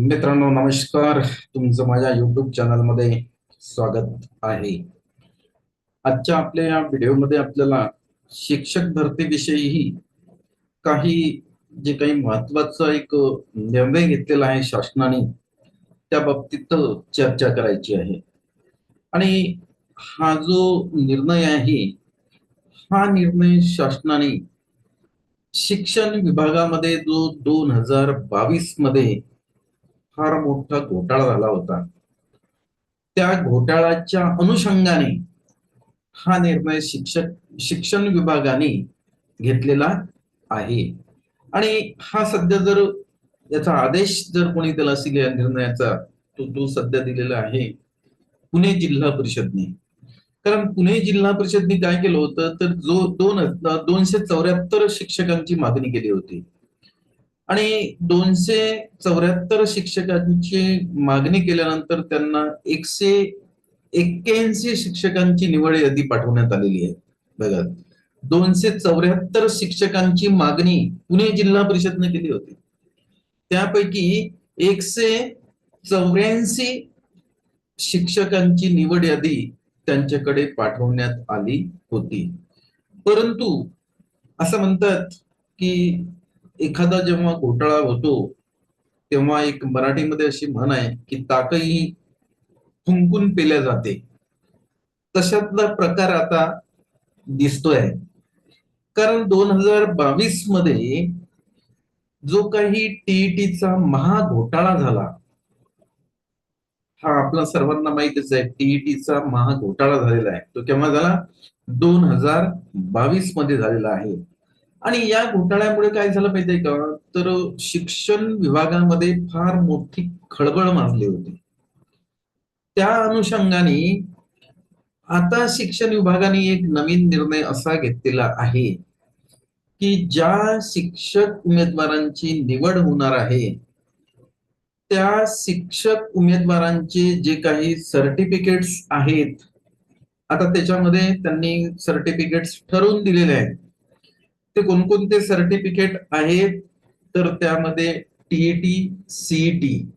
मित्रांनो नमस्कार. तुमचं माझ्या युट्यूब चॅनलमध्ये स्वागत आहे. आजच्या आपल्या या व्हिडिओमध्ये आपल्याला शिक्षक भरतीविषयीही काही जे काही महत्त्वाचा एक निर्णय घेतलेला आहे शासनाने त्या बाबतीत चर्चा करायची आहे. आणि हा जो निर्णय आहे हा निर्णय शासनाने शिक्षण विभागामध्ये जो दोन हजार बावीसमध्ये फार मोठा घोटाळा झाला होता. त्या घोटाळ्याच्या अनुषंगाने हा निर्णय शिक्षक शिक्षण विभागाने घेतलेला आहे. आणि हा सध्या जर याचा आदेश जर कोणी दिला असेल या निर्णयाचा तो तो सध्या दिलेला आहे पुणे जिल्हा परिषदने. कारण पुणे जिल्हा परिषदने काय केलं होतं तर जो दोन दोनशे चौऱ्याहत्तर शिक्षकांची मागणी केली होती. आणि दोनशे चौऱ्याहत्तर शिक्षकांची मागणी केल्यानंतर त्यांना एकशे एक्क्याऐंशी शिक्षकांची निवड यादी पाठवण्यात आलेली आहे. बघा दोनशे चौऱ्याहत्तर शिक्षकांची मागणी पुणे जिल्हा परिषदने केली होती. त्यापैकी एकशे चौऱ्याऐंशी शिक्षकांची निवड यादी त्यांच्याकडे पाठवण्यात आली होती. परंतु असं म्हणतात की एखादा जेव्हा घोटाळा होतो तेव्हा एक मराठीमध्ये अशी म्हण आहे की ताकही फुंकून पेल्या जाते. तशातला प्रकार आता दिसतोय. कारण दोन हजार बावीसमध्ये जो काही टीईटीचा महा घोटाळा झाला हा आपला सर्वांना माहितीच आहे टीईटीचा महा घोटाळा झालेला आहे. तो केव्हा झाला? दोन हजार बावीसमध्ये झालेला आहे. आणि या घोटाळ्यामुळे काय झालं माहितीये का? तर शिक्षण विभागामध्ये फार मोठी खळबळ माजली होती. त्या अनुषंगाने आता शिक्षण विभागाने एक नवीन निर्णय असा घेतलेला आहे की ज्या शिक्षक उमेदवारांची निवड होणार आहे त्या शिक्षक उमेदवारांचे जे काही सर्टिफिकेट्स आहेत आता त्याच्यामध्ये त्यांनी सर्टिफिकेट्स ठरवून दिलेले आहेत. ते कोणकोणते सर्टिफिकेट आहेत? तर त्यामध्ये टीईटी सीईटी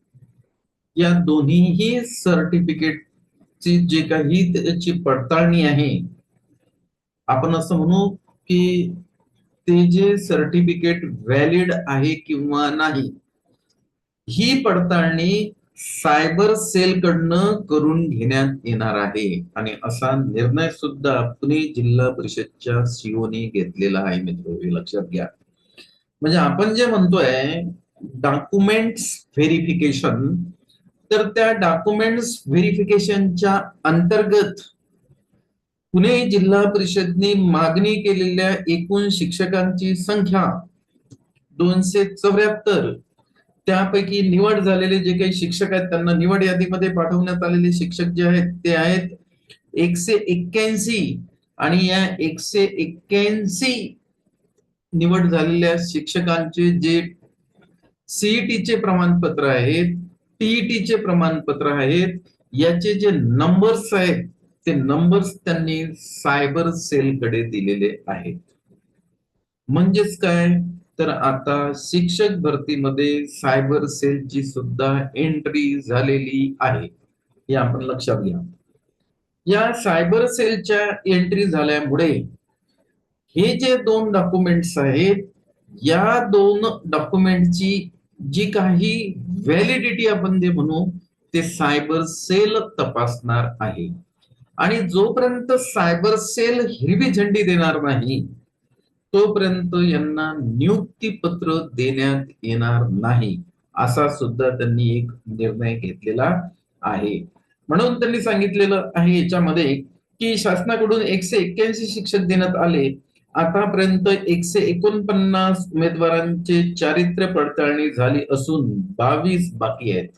या दोन्हीही सर्टिफिकेटची जे काही त्याची पडताळणी आहे आपण असं म्हणू की ते जे सर्टिफिकेट व्हॅलिड आहे किंवा नाही ही पडताळणी सायबर सेलकडनं करून घेण्यात येणार आहे. आणि असा निर्णय सुद्धा पुणे जिल्हा परिषदच्या सीओने घेतलेला आहे मित्र हे लक्षात घ्या. म्हणजे आपण जे म्हणतोय डॉक्युमेंट्स व्हेरिफिकेशन तर त्या डॉक्युमेंट्स व्हेरिफिकेशनच्या अंतर्गत पुणे जिल्हा परिषदने मागणी केलेल्या एकूण शिक्षकांची संख्या दोनशे चौऱ्याहत्तर त्यापैकी निवड झालेले जे काही शिक्षक आहेत त्यांना निवड यादीमध्ये पाठवण्यात आलेले शिक्षक जे आहेत ते आहेत एकशे एक्क्याऐंशी आणि या एकशे एक्क्याऐंशी निवड झालेल्या शिक्षकांचे जे सीईटीचे प्रमाणपत्र आहेत टीईटीचे प्रमाणपत्र आहेत याचे जे नंबर्स आहेत ते नंबर्स त्यांनी सायबर सेलकडे दिलेले आहेत. म्हणजेच काय? तर आता शिक्षक भरतीमध्ये सायबर सेलची सुद्धा एंट्री झालेली आहे. हे आपण लक्षात घ्या. या सायबर सेलच्या एंट्री झाल्यामुळे हे जे दोन डॉक्युमेंट्स आहेत या दोन डॉक्युमेंटची जी काही व्हॅलिडिटी आपण जे म्हणू ते सायबर सेल तपासणार आहे. आणि जोपर्यंत सायबर सेल हिरवी झेंडी देणार नाही तोपर्यंत यांना नियुक्ती पत्र देण्यात येणार नाही असा सुद्धा त्यांनी एक निर्णय घेतलेला आहे. म्हणून त्यांनी सांगितलेलं आहे याच्यामध्ये की शासनाकडून एकशे एक्क्याऐंशी शिक्षक देण्यात आले. आतापर्यंत एकशे एकोणपन्नास उमेदवारांचे चारित्र्य पडताळणी झाली असून बावीस बाकी आहेत.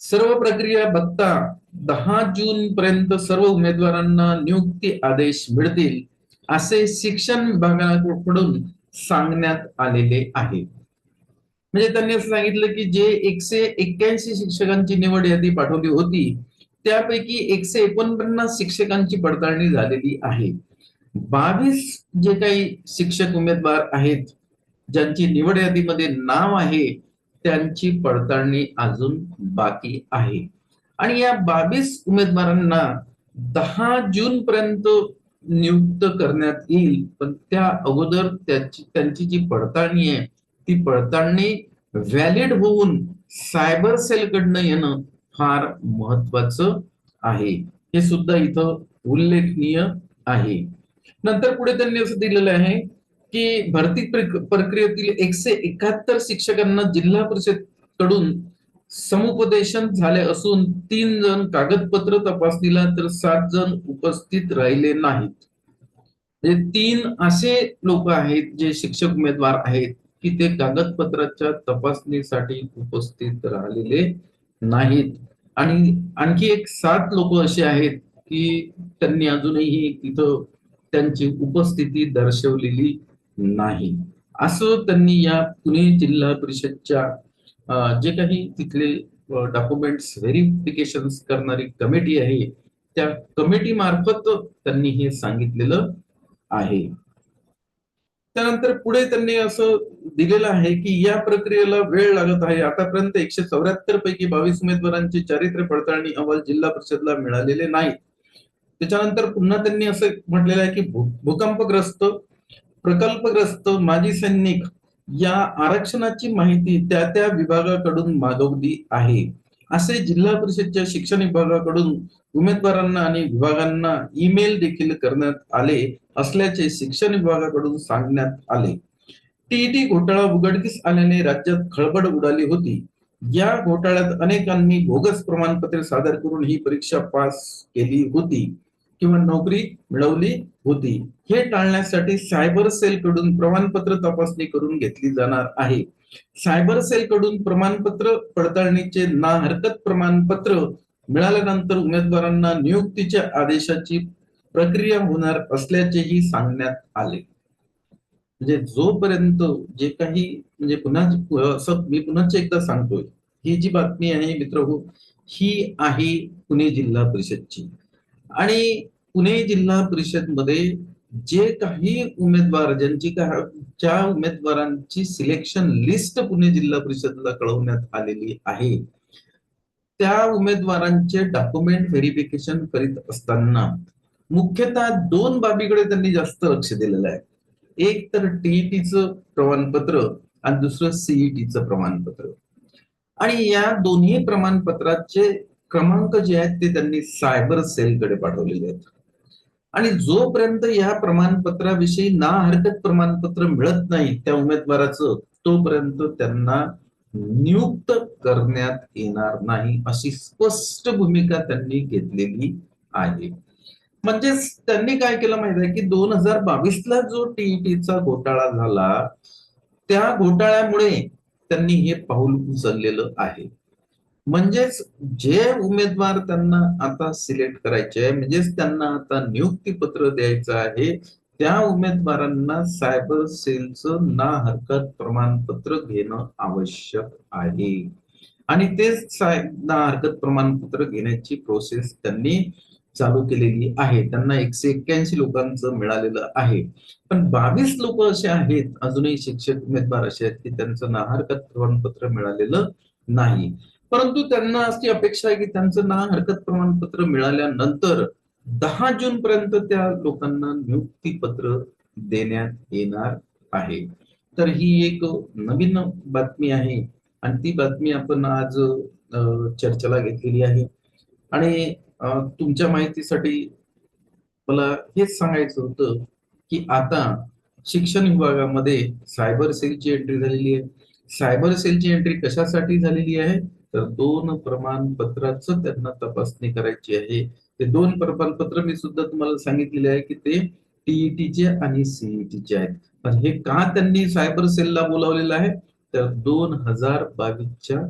सर्व प्रक्रिया बघता दहा जून पर्यंत सर्व उमेदवारांना नियुक्ती आदेश मिळतील. असे शिक्षण विभागाकडून सांगण्यात आलेले आहे. म्हणजे त्यांनी असं सांगितलं की जे एकशे एक्क्याऐंशी शिक्षकांची निवड यादी पाठवली होती त्यापैकी एकशे एकोणपन्नास शिक्षकांची पडताळणी झालेली आहे. बावीस जे काही शिक्षक उमेदवार आहेत ज्यांची निवड यादीमध्ये नाव आहे त्यांची पडताळणी अजून बाकी आहे. आणि या बावीस उमेदवारांना दहा जून पर्यंत नियुक्त करण्यात येईल. पण त्या अगोदर त्याची त्यांची जी पडताळणी आहे ती पडताळणी व्हॅलिड होऊन सायबर सेलकडनं येणं फार महत्वाचं आहे. हे सुद्धा इथं उल्लेखनीय आहे. नंतर पुढे त्यांनी असं दिलेलं आहे की भरती प्रक्रियेतील एकशे एकाहत्तर शिक्षकांना जिल्हा परिषदकडून समुपदेशन झाले असून तीन जण कागदपत्र तपासणीला तर सात जण उपस्थित राहिले नाहीत. म्हणजे तीन असे लोक आहेत जे शिक्षक उमेदवार आहेत की ते कागदपत्राच्या तपासणीसाठी उपस्थित राहिलेले नाहीत. आणि आणखी एक सात लोक असे आहेत की त्यांनी अजूनही तिथं त्यांची उपस्थिती दर्शवलेली नाही. असं त्यांनी या पुणे जिल्हा परिषदच्या जे काही तिथले डॉक्युमेंट्स व्हेरिफिकेशन करणारी कमिटी आहे त्या कमिटी मार्फत त्यांनी हे सांगितलेलं आहे. त्यानंतर पुढे त्यांनी असं दिलेलं आहे की या प्रक्रियेला वेळ लागत आहे. आतापर्यंत एकशे चौऱ्याहत्तर पैकी बावीस उमेदवारांची चारित्र्य पडताळणी अहवाल जिल्हा परिषदला मिळालेले नाहीत. त्याच्यानंतर पुन्हा त्यांनी असं म्हटलेलं आहे की भूकंपग्रस्त प्रकल्पग्रस्त माजी सैनिक या आरक्षणाची माहिती त्या त्या विभागाकडून मागवली आहे. असे जिल्हा परिषदच्या शिक्षण विभागाकडून उमेदवारांना आणि विभागांना ईमेल देखील करण्यात आले असल्याचे शिक्षण विभागाकडून सांगण्यात आले. टीईटी घोटाळा उघडकीस आल्याने राज्यात खळबळ उडाली होती. या घोटाळ्यात अनेकांनी बोगस प्रमाणपत्रे सादर करून ही परीक्षा पास केली होती. किंवा नोकरी मिळवली होती. हे टाळण्यासाठी सायबर सेल कडून प्रमाणपत्र तपासणी करून घेतली जाणार आहे. सायबर सेल कडून प्रमाणपत्र पडताळणीचे ना हरकत प्रमाणपत्र मिळाल्यानंतर उमेदवारांना नियुक्तीच्या आदेशाची प्रक्रिया होणार असल्याचेही सांगण्यात आले. म्हणजे जोपर्यंत जे काही म्हणजे पुन्हा असं मी पुन्हा एकदा सांगतोय. ही जी बातमी आहे मित्र हो ही आहे पुणे जिल्हा परिषदची. आणि पुणे जिल्हा परिषदमध्ये जे काही उमेदवार ज्यांची ज्या उमेदवारांची सिलेक्शन लिस्ट पुणे जिल्हा परिषदला कळवण्यात आलेली आहे त्या उमेदवारांचे डॉक्युमेंट व्हेरिफिकेशन करीत असताना मुख्यतः दोन बाबीकडे त्यांनी जास्त लक्ष दिलेलं आहे. एक तर टीईटीचं प्रमाणपत्र आणि दुसरं सीईटीचं प्रमाणपत्र. आणि या दोन्ही प्रमाणपत्राचे क्रमांक जे आहेत ते त्यांनी सायबर सेलकडे पाठवलेले आहेत. आणि जोपर्यंत या प्रमाणपत्राविषयी ना हरकत प्रमाणपत्र मिळत नाही त्या उमेदवाराचं तोपर्यंत त्यांना नियुक्त करण्यात येणार नाही अशी स्पष्ट भूमिका त्यांनी घेतलेली आहे. म्हणजेच त्यांनी काय केलं माहिती आहे की दोन हजार बावीस ला जो टीईटीचा घोटाळा झाला त्या घोटाळ्यामुळे त्यांनी हे पाऊल उचललेलं आहे. म्हणजेच जे उमेदवार त्यांना आता सिलेक्ट करायचे आहे म्हणजेच त्यांना आता नियुक्ती पत्र द्यायचं आहे त्या उमेदवारांना सायबर सेलचं ना हरकत प्रमाणपत्र घेणं आवश्यक आहे. आणि तेच ना हरकत प्रमाणपत्र घेण्याची प्रोसेस त्यांनी चालू केलेली आहे. त्यांना एकशे एक्क्याऐंशी लोकांचं मिळालेलं आहे. पण बावीस लोक असे आहेत अजूनही शिक्षक उमेदवार असे आहेत की त्यांचं ना हरकत प्रमाणपत्र मिळालेलं नाही. परंतु त्यांना अशी अपेक्षा आहे की त्यांचं ना हरकत प्रमाणपत्र मिळाल्यानंतर दहा जून पर्यंत त्या लोकांना नियुक्ती पत्र देण्यात येणार आहे. तर ही एक नवीन बातमी आहे आणि ती बातमी आपण आज चर्चेला घेतलेली आहे. आणि तुमच्या माहितीसाठी मला हेच सांगायचं होतं की आता शिक्षण विभागामध्ये सायबर सेलची एंट्री झालेली आहे. सायबर सेलची एंट्री कशासाठी झालेली आहे? तर दोन प्रमाणपत्राच त्यांना तपासणी करायची आहे. ते दोन प्रमाणपत्र मी सुद्धा तुम्हाला सांगितलेले आहे की ते टीईटीचे आणि सीईटीचे आहेत. पण हे का त्यांनी सायबर सेलला बोलावलेलं आहे? तर दोन हजार बावीसच्या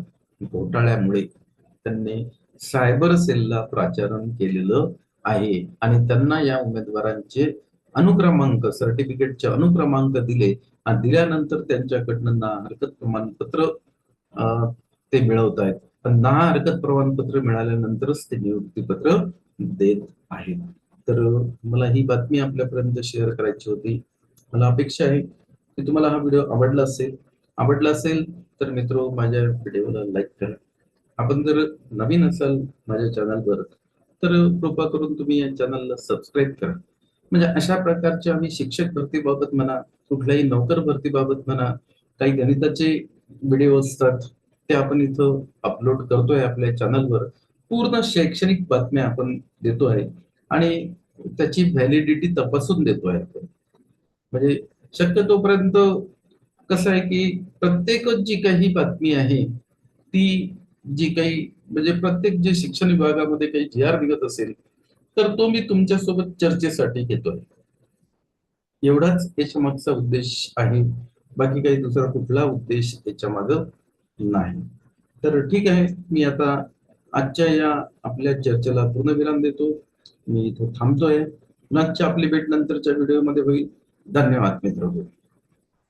घोटाळ्यामुळे त्यांनी सायबर सेलला प्राचारण केलेलं आहे. आणि त्यांना या उमेदवारांचे अनुक्रमांक सर्टिफिकेटचे अनुक्रमांक दिले आणि दिल्यानंतर त्यांच्याकडनं ना हरकत प्रमाणपत्र ते मिळवत आहेत पण ना हरकत प्रमाणपत्र मिळाल्यानंतरच ते नियुक्तीपत्र देत आहेत. तर मला ही बातमी आपल्यापर्यंत शेअर करायची होती. मला अपेक्षा आहे की तुम्हाला हा व्हिडिओ आवडला असेल. आवडला असेल तर मित्र माझ्या व्हिडिओला लाईक करा. आपण जर नवीन असाल माझ्या चॅनलवर तर कृपा करून तुम्ही या चॅनलला सबस्क्राईब करा. म्हणजे अशा प्रकारचे आम्ही शिक्षक भरतीबाबत म्हणा कुठल्याही नोकर भरतीबाबत म्हणा काही गणिताचे व्हिडिओ असतात ते आपण इथं अपलोड करतोय आपल्या चॅनलवर पूर्ण शैक्षणिक बातम्या आपण देतो आहे आणि त्याची व्हॅलिडिटी तपासून देतो आहे आपण. म्हणजे शक्यतोपर्यंत कसं आहे की प्रत्येक जी काही बातमी आहे ती जी काही म्हणजे प्रत्येक जे शिक्षण विभागामध्ये काही जी आर निघत असेल तर तो मी तुमच्यासोबत चर्चेसाठी घेतोय. एवढाच याच्या मागचा उद्देश आहे. बाकी काही दुसरा कुठला उद्देश याच्या मागं नाही. तर ठीक आहे मी आता आजच्या या आपल्या चर्चेला पूर्णविराम देतो. मी इथं थांबतोय. पुन्हा आपली भेट नंतरच्या व्हिडिओमध्ये होईल. धन्यवाद मित्र